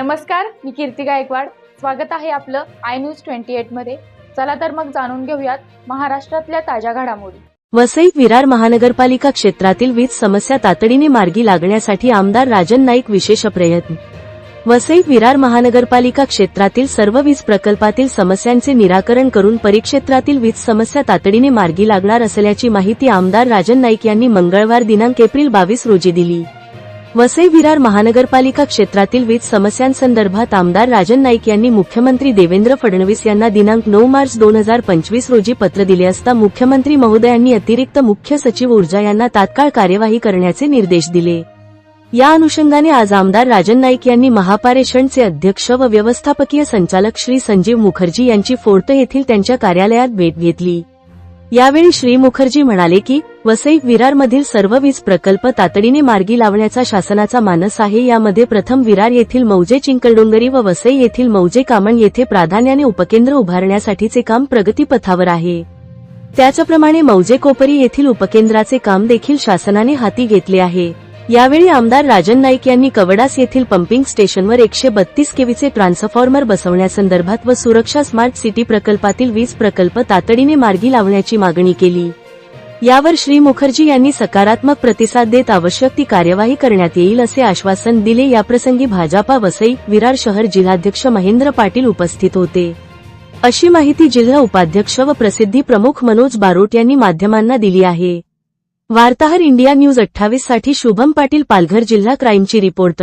नमस्कार मी कीर्ती गायकवाड. स्वागत आहे आपलं आय न्यूज ट्वेंटी एटमध्ये. चला तर मग जाणून घेऊयात महाराष्ट्रातल्या ताज्या घडामोडी. वसई विरार महानगरपालिका क्षेत्रातील वीज समस्या तातडीने मार्गी लागण्यासाठी आमदार राजन नाईक विशेष प्रयत्न. वसई विरार महानगरपालिका क्षेत्रातील सर्व वीज प्रकल्पातील समस्यांचे निराकरण करून परिक्षेत्रातील वीज समस्या तातडीने मार्गी लागणार असल्याची माहिती आमदार राजन नाईक यांनी मंगळवार दिनांक एप्रिल बावीस रोजी दिली. वसई विरार महानगरपालिका क्षेत्रातील वीज समस्यांसंदर्भात आमदार राजन नाईक यांनी मुख्यमंत्री देवेंद्र फडणवीस यांना दिनांक नऊ मार्च दोन हजार पंचवीस रोजी पत्र दिले असता मुख्यमंत्री महोदयांनी अतिरिक्त मुख्य सचिव ऊर्जा यांना तात्काळ कार्यवाही करण्याचे निर्देश दिले. या अनुषंगाने आज आमदार राजन नाईक यांनी महापारेषणचे अध्यक्ष व व्यवस्थापकीय संचालक श्री संजीव मुखर्जी यांची फोर्ट येथील त्यांच्या कार्यालयात भेट घेतली. यावेळी श्री मुखर्जी म्हणाले की वसई विरारमधील सर्व वीज प्रकल्प तातडीने मार्गी लावण्याचा शासनाचा मानस आहे. यामध्ये प्रथम विरार येथील मौजे चिंकलडोंगरी व वसई येथील मौजे कामण येथे प्राधान्याने उपकेंद्र उभारण्यासाठीचे काम प्रगतीपथावर आहे. त्याचप्रमाणे मौजे कोपरी येथील उपकेंद्राचे काम देखील शासनाने हाती घेतले आहे. यावेळी आमदार राजन नाईक यांनी कवडास येथील पंपिंग स्टेशनवर एकशे बत्तीस केवीचे ट्रान्सफॉर्मर बसवण्यासंदर्भात व सुरक्षा स्मार्ट सिटी प्रकल्पातील वीज प्रकल्प तातडीने मार्गी लावण्याची मागणी केली. यावर श्री मुखर्जी यांनी सकारात्मक प्रतिसाद देत आवश्यक ती कार्यवाही करण्यात येईल असे आश्वासन दिले. याप्रसंगी भाजपा वसई विरार शहर जिल्हाध्यक्ष महेंद्र पाटील उपस्थित होते. अशी माहिती जिल्हा उपाध्यक्ष व प्रसिद्धी प्रमुख मनोज बारोट यांनी माध्यमांना दिली आहे. वार्ताहर इंडिया न्यूज अठ्ठावीससाठी शुभम पाटील पालघर जिल्हा क्राईमची रिपोर्ट.